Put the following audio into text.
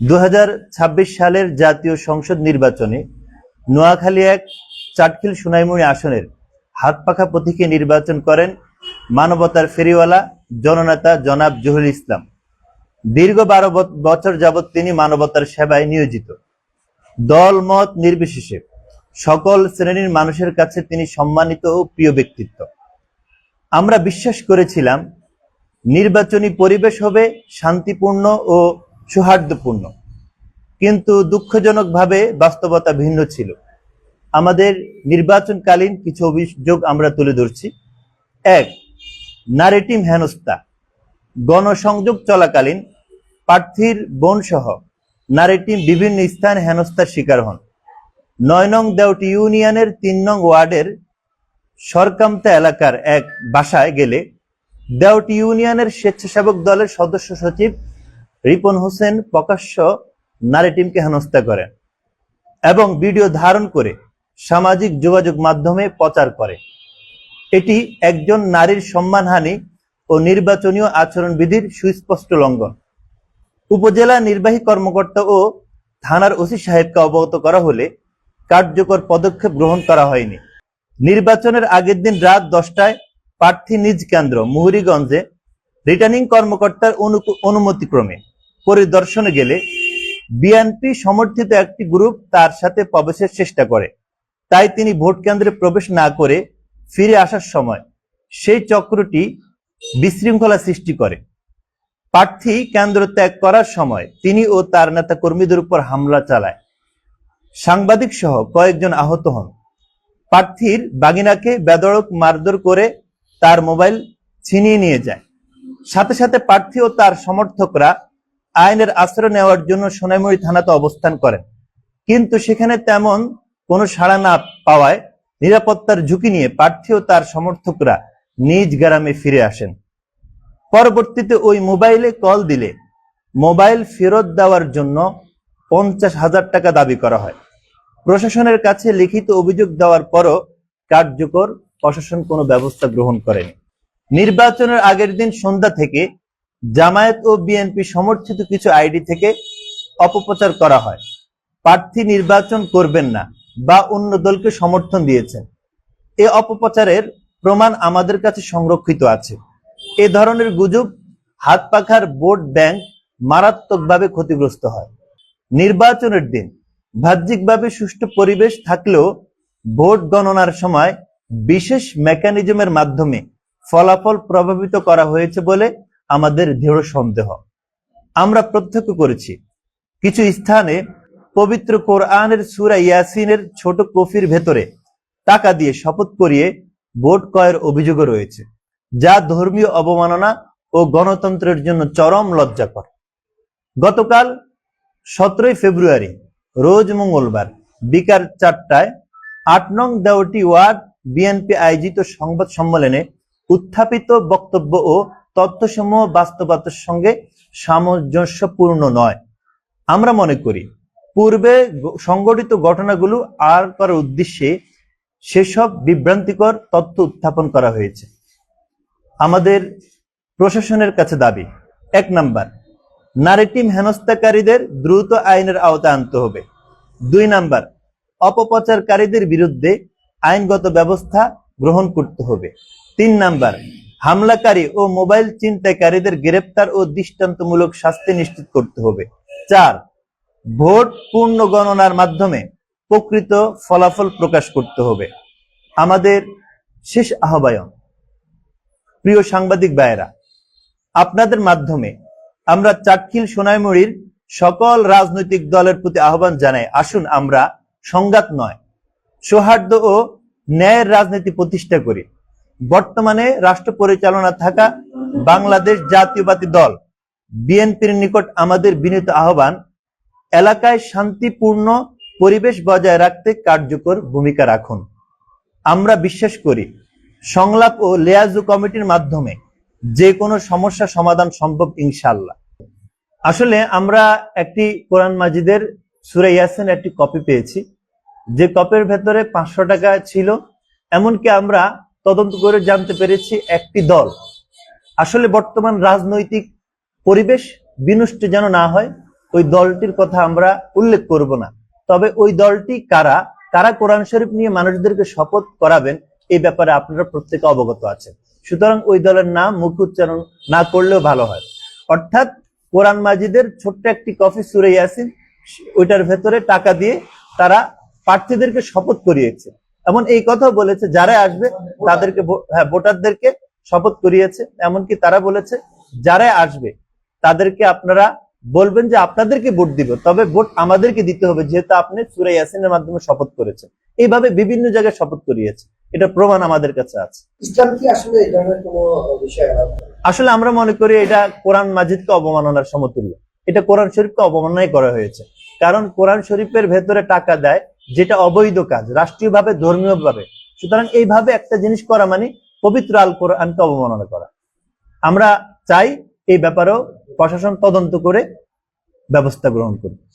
দু হাজার ছাব্বিশ সালের জাতীয় সংসদ নির্বাচনে নোয়াখালী এক চাটখিল সুনাইমুড়ি আসনের হাত পাখা প্রতীকে নির্বাচন করেন মানবতার ফেরিওয়ালা জননেতা জনাব জহুরুল ইসলাম। দীর্ঘ বারো বছর যাবৎ তিনি মানবতার সেবায় নিয়োজিত। দল মত নির্বিশেষে সকল শ্রেণির মানুষের কাছে তিনি সম্মানিত ও প্রিয় ব্যক্তিত্ব। আমরা বিশ্বাস করেছিলাম, নির্বাচনী পরিবেশ হবে শান্তিপূর্ণ ও সৌহার্দ্যপূর্ণ। কিন্তু দুঃখজনকভাবে বাস্তবতা ভিন্ন ছিল। আমাদের নির্বাচনকালীন কিছু অভিযোগ আমরা তুলে ধরছি। এক, নারেটিম হেনস্থা। গণসংযোগ চলাকালীন প্রার্থীর বোনসহ নারেটিম বিভিন্ন স্থানে হেনস্থার শিকার হন। নয় নং দেওটি ইউনিয়নের তিন নং ওয়ার্ডের সরকামতা এলাকার এক বাসায় গেলে দেওটি ইউনিয়নের স্বেচ্ছাসেবক দলের সদস্য সচিব রিপন হোসেন প্রকাশ্য নারেটিমকে হেনস্থা করেন এবং ভিডিও ধারণ করে সামাজিক যোগাযোগ মাধ্যমে প্রচার করে। এটি একজন নারীর সম্মানহানি ও নির্বাচনীয় আচরণবিধির সুস্পষ্ট লঙ্ঘন। উপজেলা নির্বাহী কর্মকর্তা ও থানার ওসি সাহেবকে অবগত করা হলে কার্যকর পদক্ষেপ গ্রহণ করা হয়নি। নির্বাচনের আগের দিন রাত দশটায় প্রার্থী নিজ কেন্দ্র, মুহুরীগঞ্জে, রিটার্নিং কর্মকর্তার অনু- অনুমতিক্রমে। পরিদর্শনে গেলে বিএনপি সমর্থিত একটি গ্রুপ তার সাথে প্রবেশের চেষ্টা করে। তাই তিনি ভোট কেন্দ্রে প্রবেশ না করে ফিরে আসার সময় সেই চক্রটি বিশৃঙ্খলা সৃষ্টি করে। প্রার্থী কেন্দ্র ত্যাগ করার সময় তিনি ও তার নেতা কর্মীদের উপর হামলা চালায়। সাংবাদিক সহ কয়েকজন আহত হন। প্রার্থীর বাগিনাকে বেদড়ক মারধর করে তার মোবাইল ছিনিয়ে নিয়ে যায়। সাথে সাথে প্রার্থী ও তার সমর্থকরা আইনের আশ্রয় নেওয়ার জন্য সোনাইমুড়ি থানাতে অবস্থান করেন। কিন্তু সেখানে তেমন কোনো সাড়া না পাওয়ায় নিরাপত্তার ঝুঁকি নিয়ে প্রার্থী ও তার সমর্থকরা নিজ গ্রামে ফিরে আসেন। পরবর্তীতে ওই মোবাইলে কল দিলে মোবাইল ফেরত দেওয়ার জন্য পঞ্চাশ হাজার টাকা দাবি করা হয়। প্রশাসনের কাছে লিখিত অভিযোগ দেওয়ার পরও কার্যকর প্রশাসন কোনো ব্যবস্থা গ্রহণ করেনি। নির্বাচনের আগের দিন সন্ধ্যা থেকে জামায়াত ও বিএনপি সমর্থিত কিছু আইডি থেকে অপপ্রচার করা হয়। প্রার্থী নির্বাচন করবেন না বা অন্য দলকে সমর্থন দিয়েছেন। এ অপপ্রচারের প্রমাণ আমাদের কাছে সংরক্ষিত আছে। এ ধরনের গুজব হাত পাখার ভোট ব্যাংক মারাত্মকভাবে ক্ষতিগ্রস্ত হয়। নির্বাচনের দিন বাহ্যিকভাবে সুষ্ঠু পরিবেশ থাকলেও ভোট গণনার সময় বিশেষ মেকানিজমের মাধ্যমে ফলাফল প্রভাবিত করা হয়েছে বলে আমাদের দৃঢ় সন্দেহ। আমরা প্রত্যক্ষ করেছি। কিছু স্থানে পবিত্র কোরআনের সুরা ইয়াসিনের ছোট কফির ভেতরে টাকা দিয়ে শপথ করিয়ে ভোট ক্রয়ের অভিযোগও রয়েছে, যা ধর্মীয় অবমাননা ও গণতন্ত্রের জন্য চরম লজ্জাকর। গতকাল সতেরোই ফেব্রুয়ারি, রোজ মঙ্গলবার, বিকাল চারটায় আট নং দেওটি ওয়ার্ড বিএনপি আয়োজিত সংবাদ সম্মেলনে উত্থাপিত বক্তব্য ও তথ্যসমূহ বাস্তবতার সঙ্গে সামঞ্জস্যপূর্ণ নয়। আমরা মনে করি, পূর্বে সংগঠিত ঘটনাগুলো আর করার উদ্দেশ্যে সেসব বিভ্রান্তিকর তথ্য উত্থাপন করা হয়েছে। আমাদের প্রশাসনের কাছে দাবি, এক নাম্বার, নারীটিম হেনস্থাকারীদের দ্রুত আইনের আওতায় আনতে হবে। দুই নাম্বার, অপপ্রচারকারীদের বিরুদ্ধে আইনগত ব্যবস্থা গ্রহণ করতে হবে। তিন নাম্বার হামলাকারী ও মোবাইল ছিনতাইকারীদের গ্রেপ্তার ও দৃষ্টান্তমূলক শাস্তি নিশ্চিত করতে হবে। চার, ভোট পূর্ণ গণনার মাধ্যমে প্রকৃত ফলাফল প্রকাশ করতে হবে। আমাদের শেষ আহ্বায়ন। প্রিয় সাংবাদিক ভাইয়েরা, আপনাদের মাধ্যমে আমরা চাটখিল সোনাইমুড়ির সকল রাজনৈতিক দলের প্রতি আহ্বান জানাই। আসুন আমরা সংঘাত নয়, সৌহার্দ্য ও ন্যায়ের রাজনীতি প্রতিষ্ঠা করি। বর্তমানে রাষ্ট্র পরিচালনা থাকা বাংলাদেশ জাতীয়বাদী দল, বিএনপির নিকট আমাদের বিনীত আহ্বান, এলাকায় শান্তিপূর্ণ পরিবেশ বজায় রাখতে কার্যকর ভূমিকা রাখুন। আমরা বিশ্বাস করি, সংলাপ ও লেয়াজু কমিটির মাধ্যমে যে কোনো সমস্যা সমাধান সম্ভব ইনশাল্লাহ আসলে আমরা একটি কোরআন মাজিদের সুরে ইয়াসিন একটি কপি পেয়েছি। যে কপির ভেতরে পাঁচশো টাকা ছিল, এমনকি আমরা তদন্ত করে জানতে পেরেছি একটি দল। আসলে বর্তমান রাজনৈতিক পরিবেশ বিনষ্ট যেন না হয়, ওই দলটির কথা আমরা উল্লেখ করব না। তবে ওই দলটি কারা? কারা কোরআন শরীফ নিয়ে মানুষদেরকে শপথ করাবেন? এই ব্যাপারে আপনারা প্রত্যেকে অবগত আছেন। সুতরাং ওই দলের নাম মুখ উচ্চারণ না করলেও ভালো হয়। অর্থাৎ কোরআন মাজিদের ছোট্ট একটি কফি সুরে ইয়াসিন, ওইটার ভেতরে টাকা দিয়ে তারা প্রার্থীদেরকে শপথ করিয়েছে। এমন এই কথা বলেছে যারা আসবে তাদেরকে হ্যাঁ ভোটারদেরকে শপথ করিয়েছে। এমনকি তারা বলেছে যারা আসবে তাদেরকে আপনারা বলবেন যে আপনাদেরকে ভোট দিব তবে ভোট আমাদেরকে দিতে হবে যেহেতু আপনি সুরে ইয়াসিনের মাধ্যমে শপথ করেছেন। এইভাবে বিভিন্ন জায়গায় শপথ করিয়েছে। এটা প্রমাণ আমাদের কাছে আছে। ইসলাম কি আসলে এই ধরনের কোনো বিষয় আসলে আমরা মনে করি এটা কোরআন মাজিদকে অবমাননার সমতুল্য। এটা কোরআন শরীফকে অবমাননাই করা হয়েছে। কারণ কোরআন শরীফের ভেতরে টাকা দেয় যেটা অবৈধ কাজ, রাষ্ট্রীয়ভাবে, ধর্মীয়ভাবে। সুতরাং এইভাবে একটা জিনিস করা মানে পবিত্র আল কোরআনকে অবমাননা করা। আমরা চাই এই ব্যাপারেও প্রশাসন তদন্ত করে ব্যবস্থা গ্রহণ করুক।